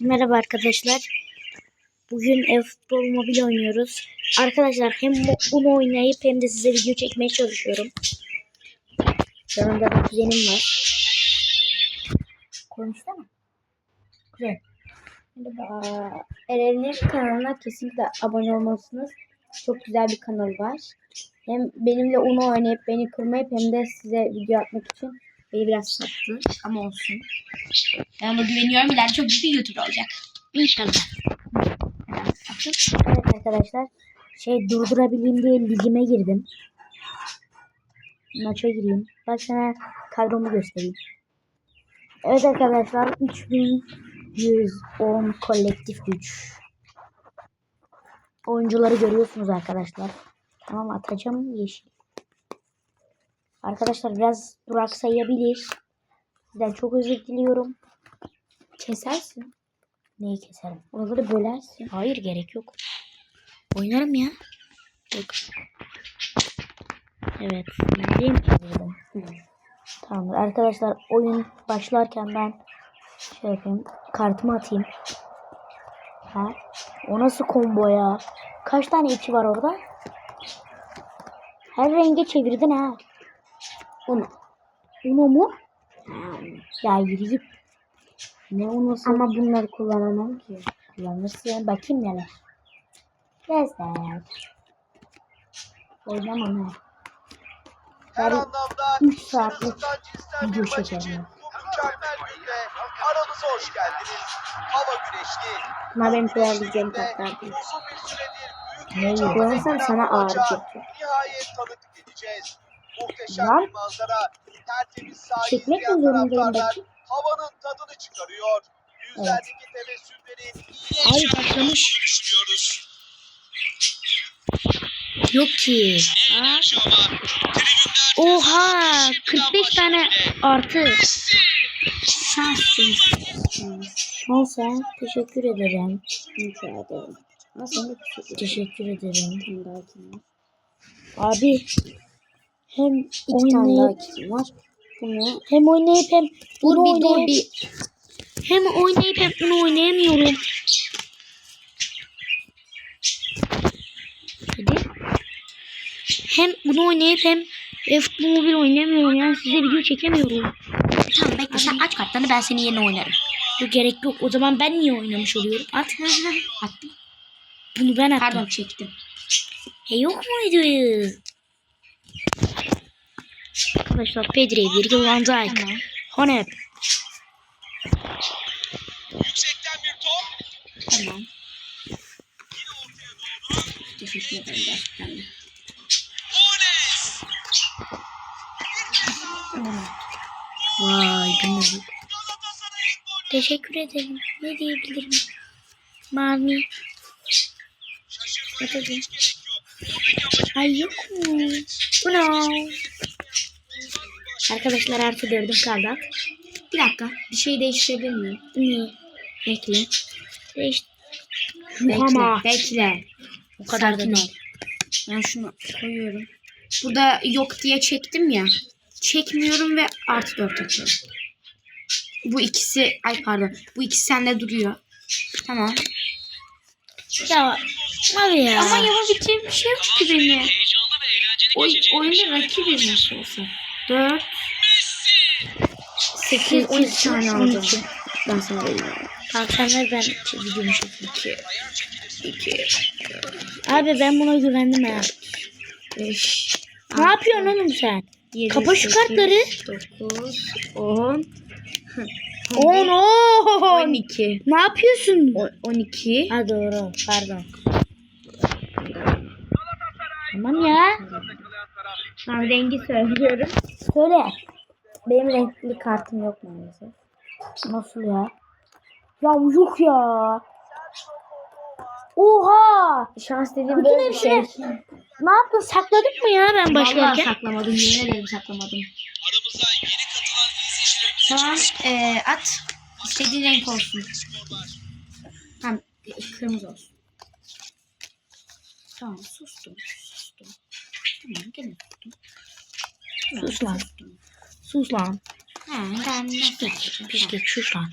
Merhaba arkadaşlar. Bugün e-futbol mobil oynuyoruz. Arkadaşlar hem bunu oynayıp hem de size video çekmeye çalışıyorum. Yanımda bir kuzenim var. Konuşsana. Kuzen. Merhaba. Eren'in kanalına kesinlikle abone olmalısınız. Çok güzel bir kanal var. Hem benimle onu oynayıp beni kırmayıp hem de size video atmak için beni biraz sattı. Ama olsun. Ben ona güveniyorum. İleride çok büyük bir YouTuber olacak. İnşallah. Evet arkadaşlar. Şey durdurabileyim diye ligime girdim. Maça gireyim. Bak sana kadromu göstereyim. Evet arkadaşlar 3110 kolektif güç. Oyuncuları görüyorsunuz arkadaşlar. Tamam atacağım yeşil. Arkadaşlar biraz durak sayabilir. Sizden çok özür diliyorum. Kesersin. Neyi keserim? Oraları bölersin. Hayır gerek yok. Oynarım ya. Yok. Evet. Neyim çevirdim. Tamamdır. Arkadaşlar oyun başlarken ben şey yapayım. Kartımı atayım. Ha? O nasıl combo ya? Kaç tane içi var orada? Her renge çevirdin ha. Uno. Uno mu? Ya yürü git. Ne olmasın? Ama bunları kullanamam ki. Kullanırsın. Bakayım neler. Güzel. Oynamam ha. Her Yani anlamda üç saatlik içinizden cinsten video günde aramıza hoş geldiniz. Hava güneşli. Ama benim Güneşli söyleyeceğim günde tatlar değil. Uzun bir süredir büyük Ne beklenen sana maça çekiyor. Nihayet tanıklık edeceğiz. Muhteşem Lan. bir manzara. Tertemiz sahayı Çekmek mi zorundayım bakayım? havanın tadını çıkarıyor. Yüzlerdeki tebessümlerin iyi Ay düşünüyoruz. Yok ki. Oha 45 tane artı. Şanslısın. Şans ha. Teşekkür ederim. Rica ederim. Nasıl? Teşekkür ederim. Abi hem oynayıp var. Bunu hem oynayıp hem Dur bunu bir dur oynayıp- bir. hem oynayıp hem bunu oynayamıyorum. Hadi. Hem bunu oynayıp hem e-futbol mobil oynayamıyorum yani size video çekemiyorum. Tamam bekle sen aç kartlarını ben senin yerine oynarım. Yok gerek yok. O zaman ben niye oynamış oluyorum? At. Attım. Bunu ben attım. Pardon çektim. E yok muydu? Arkadaşlar Pedri, Virgil van Dijk, Tamam. Honep. Yüksekten bir top. Tamam. Teşekkür ederim gerçekten. Tamam. Vay golü. Teşekkür ederim. Ne diyebilirim? Mavi. Ne dedi? hiç gerek yok. Buradaki amacı Ay yok mu? Bu ne? Arkadaşlar artı dördüm kaldı. Bir dakika. Bir şey değiştirebilir miyim? Ne? Bekle. Değiş. Bekle. Ama Bekle. o kadar da Sakin ol. değil. Ben şunu koyuyorum. Burada yok diye çektim ya. Çekmiyorum ve artı dört atıyorum. Bu ikisi, ay pardon. Bu ikisi sende duruyor. Tamam. Ya abi ya. Ama yapabileceğim bir şey yok ki benim. Oy, oyunda rakibiz nasıl olsa. 4 8 12 tane aldım. Ben sana veriyorum. Tamam sen ver ben videomu çekeyim. 2 2 Abi ben buna güvendim ya. 5 Ne yapıyorsun oğlum sen? Kapa şu kartları. 9 10 On on. 12 Ne yapıyorsun? 12 Ha doğru. Pardon. Tamam ya. Tamam rengi söylüyorum. Söyle. Benim renkli kartım yok maalesef. Nasıl ya? Ya yok ya. Oha. Şans dediğim Bütün böyle bir şey. ne yaptın? Sakladın mı ya ben Vallahi başlarken? saklamadım. Yemin ederim saklamadım. Aramıza yeni katılan izleyicilerimiz Tamam eee, at. İstediğin renk olsun. Tamam kırmızı olsun. Tamam sustum. Sustum. Tamam gene sustum. Tamam, Sus lan. sustum. Sus lan. Ha, ben Piş geç. Piş geç. Sus lan.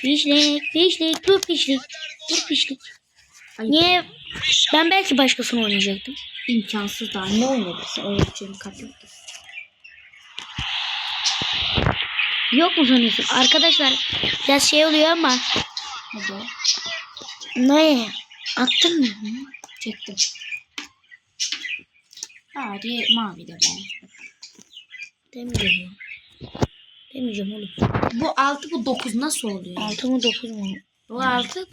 Fişlik, fişlik, dur fişlik. Dur fişlik. Niye? Ben belki başkasını oynayacaktım. İmkansız daha. Ne oynayabilirsin? Oynayacağım ki. Yok mu sanıyorsun? Arkadaşlar biraz şey oluyor ama. Hadi. Ne? Attın mı? Çektim. Hadi mavi de ben. Demeyeceğim. Demeyeceğim oğlum. Bu 6 bu 9 nasıl oluyor? 6 mı 9 mu? Bu 6.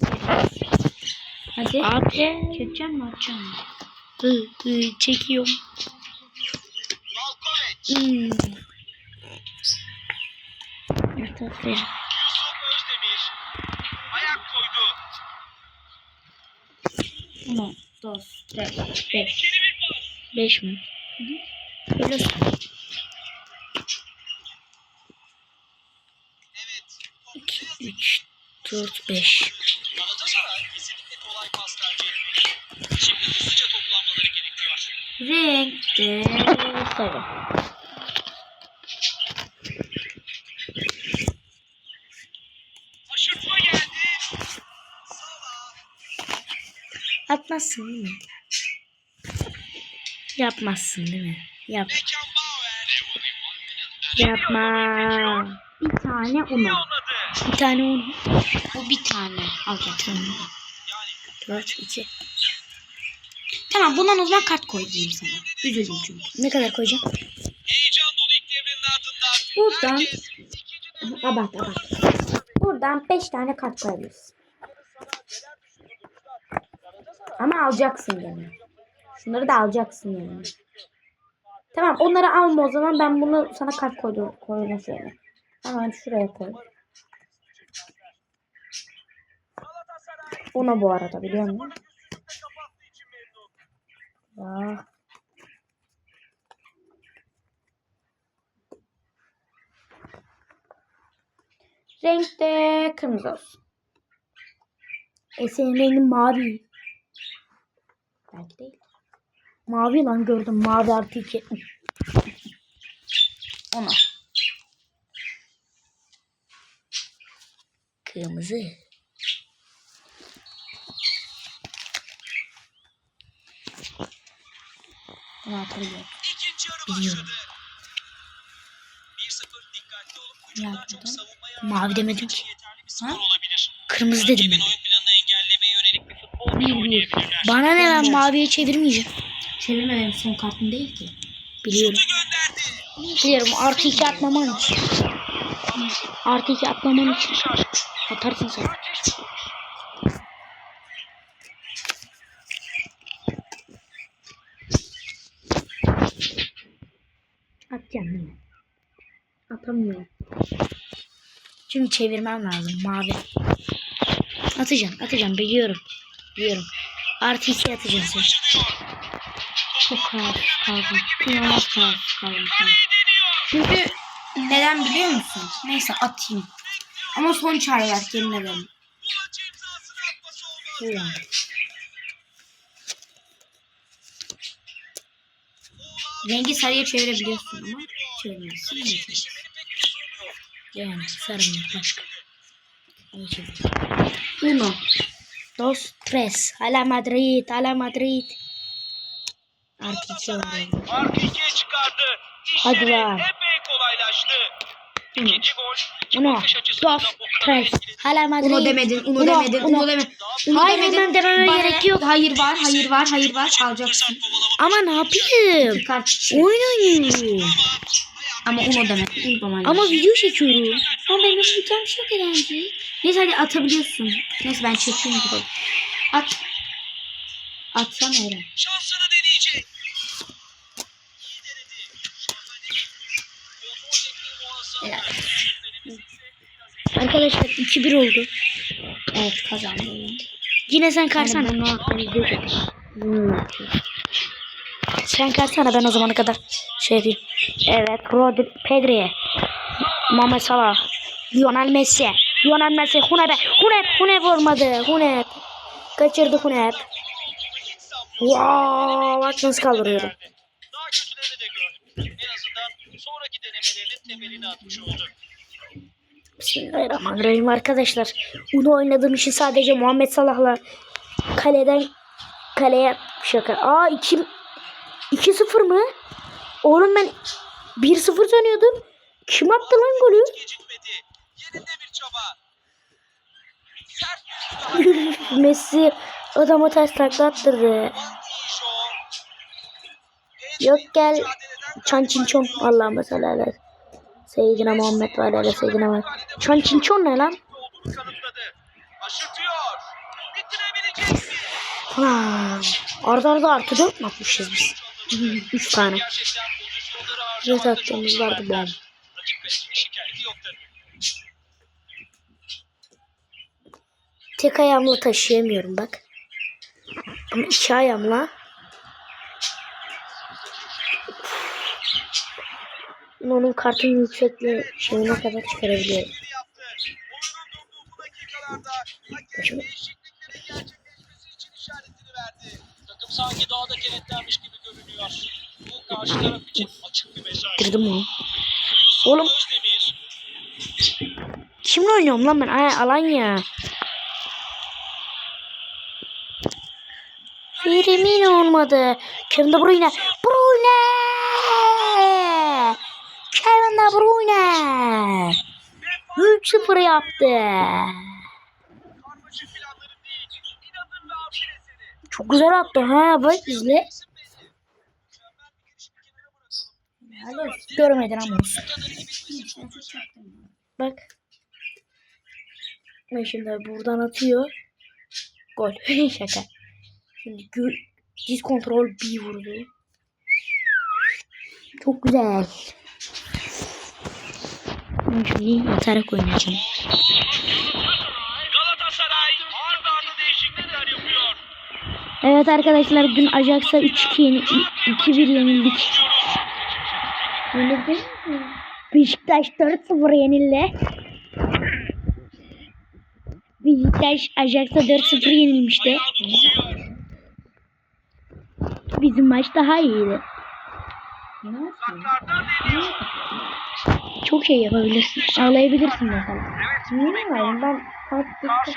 Hadi. Abi. Çekeceğim mi atacağım mı? Hı, hı, çekiyorum. Hmm. Evet, aferin. 1, 2, 3, 5. 5 mi? Öyle olsun. Evet. 4, 5. Renk de sarı. Atmazsın değil mi? Yapmazsın değil mi? Yap. Yapma. Bir tane unut. Bir tane un. Bu bir tane alacaksın. Yani 4, 2. Tamam bundan o zaman kart koyayım sana. Üzüldüm çünkü. Ne kadar koyacağım? heyecan dolu ilk devrenin ardından. Buradan- Abart abart. Buradan 5 tane kart koyabilirsin. Ama alacaksın yani. Şunları da alacaksın yani. Tamam onları alma o zaman ben bunu sana kart koydum. Koyma şöyle. Hemen şuraya koy. Ona bu arada biliyor musun? Ya. Renk de kırmızı olsun. E senin rengin mavi. Belki değil. Mavi lan gördüm. Mavi artı 2. Onu. Kırmızı. İkinci yarı Biliyorum. başladı. 1-0 dikkatli olup Ne savunmaya Mavi demedim ki. Ha? Kırmızı dedim ben. oyun planını engellemeye yönelik bir futbol bile oynayabilirler. Bana ne ben maviye çevirmeyeceğim. Çevirme benim son kartım değil ki. Biliyorum. Biliyorum. Artı 2 atmaman için. Artı 2 atmaman için. Atarsın sen. Mi? Atamıyorum. Çünkü çevirmem lazım. Mavi. Atacağım. Atacağım. Biliyorum. Biliyorum. Artı 2 atacaksın sen. Çok kararsız kaldım. İnanılmaz kararsız kaldım. Çünkü neden biliyor musun? Neyse atayım. Ama son çare imzasını atması olmaz. Ulan. Rengi sarıya çevirebiliyorsun ama çevirmiyorsun. Yok. Yani sarım yok başka. Uno. Dos, tres. Hala Madrid. Hala Madrid. Artı 2 var orada. Farkı ikiye çıkardı. Hadi lan. epey kolaylaştı. Uno. Uno, dos, tres. Hala Madrid. Uno demedin, uno, Uno, demedin, uno. uno demedin. Uno Hayır, demedin. hemen dememe Bana gerek yok. Hayır var, hayır var, hayır var. Alacaksın. Ama ne yapayım? Kart çık. Oyun oynuyorum. Ama uno demek. Uygulamayla. Ama video çekiyorum. Ama benim yapacağım bir şey yok Erenci. Neyse hadi atabiliyorsun. Neyse ben çekeyim. At. Atsana Eren. Arkadaşlar 2-1 oldu. Evet kazandım. Yine sen Yani karsana. bunu bunu yapıyorum. Sen karsana ben o zamana kadar şey yapayım. Evet Rodri, Pedri, Mehmet Salah, Lionel Messi, Lionel Messi, Hunep, Hunep, Hunep olmadı, Hunep. Kaçırdı sanmıyorum. Wow, bak nasıl kaldırıyorum. Daha kötülerini de gördük. En azından sonraki denemelerinin temelini atmış oldu. Bismillahirrahmanirrahim arkadaşlar. Uno oynadığım için sadece Muhammed Salah'la kaleden kaleye şaka. Aa 2 2-0 mı? Oğlum ben 1-0 sanıyordum. Kim attı lan golü? Messi adamı ters takla attırdı. Yok gel. Çan çinçon. Allah'ım mesela. Seyyidina Muhammed var hele Seyyidina Muhammed. Çan çinçon ne lan? Ulan. Arda arda artı dört mü atmışız biz? Üç tane. Jet attığımız vardı tabii. Tek ayağımla taşıyamıyorum bak. Ama iki ayağımla onun kartın yüksekliği şeyine kadar çıkarabiliyorum. Yaptı. Oyunun durduğu bu dakikalarda hakem Şimdi- değişikliklerin gerçekleşmesi için işaretini verdi. Takım sanki doğada kenetlenmiş gibi görünüyor. Bu karşı taraf için açık bir mesaj. Girdim onu. Oğlum kimle oynuyorum lan ben? Ay Alanya. Firmino olmadı. Kevin De Bruyne. Bruyne. Kevin De Bruyne. 3-0 yaptı. Çok güzel attı ha bak izle. Görmedin ama. Bak. Ve şimdi buradan atıyor. Gol. Şaka. Şimdi gö- diz kontrol bir vurdu. Çok güzel. Ben şimdi atarak oynayacağım. Evet arkadaşlar dün Ajax'a 3-2 yeni- 2-1 yenildik. Yenildik mi? Beşiktaş 4-0 yenildi. Beşiktaş Ajax'a 4-0 yenilmişti. Bizim maç daha iyiydi. Deniyor. Çok şey yapabilirsin. Ağlayabilirsin mesela. Niye ağlayayım ben hazırlar.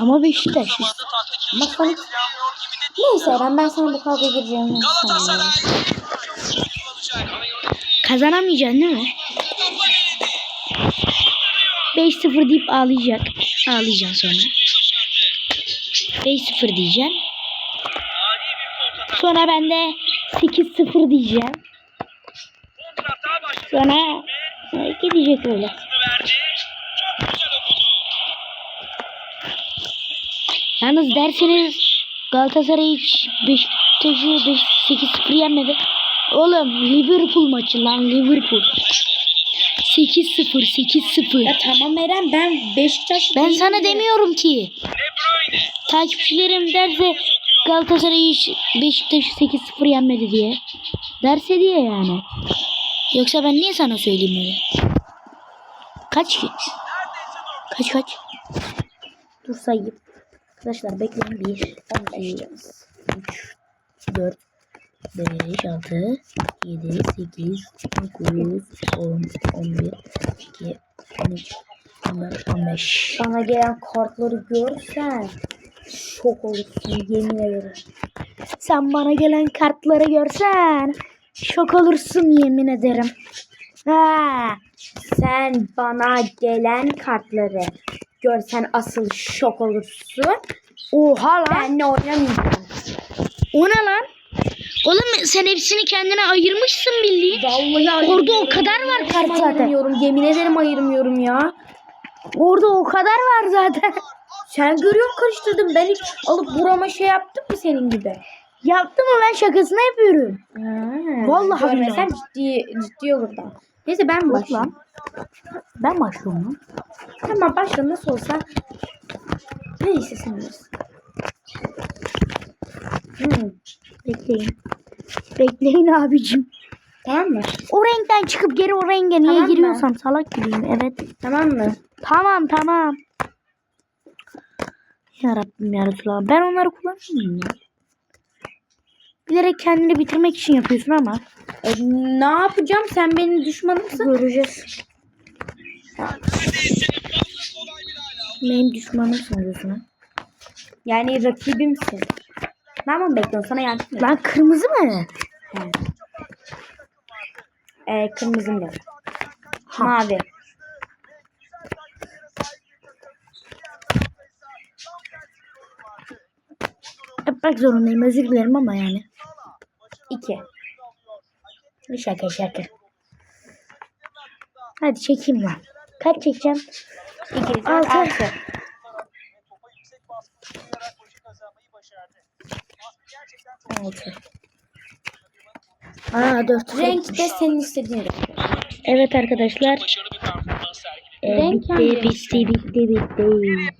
Ama Beşiktaş. Taktik Ama sana... planlıyor gibi de Neyse Eren ben sana bu kavga kullanacak. Kazanamayacaksın değil mi? 5-0 deyip ağlayacak. Ağlayacaksın sonra. 5-0 diyeceğim. Sonra ben de 8-0 diyeceğim. Sonra gidecek öyle. Yalnız derseniz Galatasaray hiç Beşiktaş'ı 8-0 yenmedi. Oğlum Liverpool maçı lan Liverpool. 8-0 8-0. Ya tamam Eren ben Beşiktaş Ben sana de. demiyorum ki. Takipçilerim derse Galatasaray hiç Beşiktaş'ı 8-0 yenmedi diye. Derse diye yani. Yoksa ben niye sana söyleyeyim öyle? Kaç ki? Kaç kaç? Dur sayayım. Arkadaşlar bekleyin. 1, 2, 3, 4, 5, 6, 7, 8, 9, 10, 11, 12, 13, 14, 15. Bana gelen kartları görsen şok olursun yemin ederim. Sen bana gelen kartları görsen şok olursun yemin ederim. Ha, sen bana gelen kartları görsen asıl şok olursun. Oha lan. Benle oynamayacağım. O ne lan? Oğlum sen hepsini kendine ayırmışsın bildiğin. Vallahi Orada o kadar var kart zaten. ayırmıyorum. Yemin ederim ayırmıyorum ya. Orada o kadar var zaten. Sen görüyor karıştırdım. Ben hiç alıp burama şey yaptım mı senin gibi? Yaptım mı ben şakasını yapıyorum. Ha, Vallahi görmesem billahi. ciddi, ciddi olurdu. Neyse ben Yok başlayayım. lan. Ben başlıyorum lan. Tamam başla nasıl olsa. Neyse sen bilirsin. Hmm, Bekleyin. Bekleyin abicim. tamam mı? O renkten çıkıp geri o renge niye Tamam mı? giriyorsam salak gibiyim. Evet. Tamam mı? Tamam tamam. Ya Rabbim ya Resulallah. Ben onları kullanmıyorum ya. Bilerek kendini bitirmek için yapıyorsun ama. E, ne yapacağım? Sen benim düşmanımsın. Göreceğiz. Benim düşmanımsın diyorsun. Yani rakibimsin. Ne yapalım bekliyorsun? Sana yardım et. Lan kırmızı mı? He. Ee, kırmızım yok. Mavi. Yapmak zorundayım özür dilerim ama yani. İki. Şaka şaka. Hadi çekeyim lan. Kaç çekeceğim? İki. Sen Altı. altı. Aa dört. Renk de senin istediğin renk. Evet arkadaşlar. başarılı bir performans sergiledi. E, Renk bitti, bitti, bitti, bitti.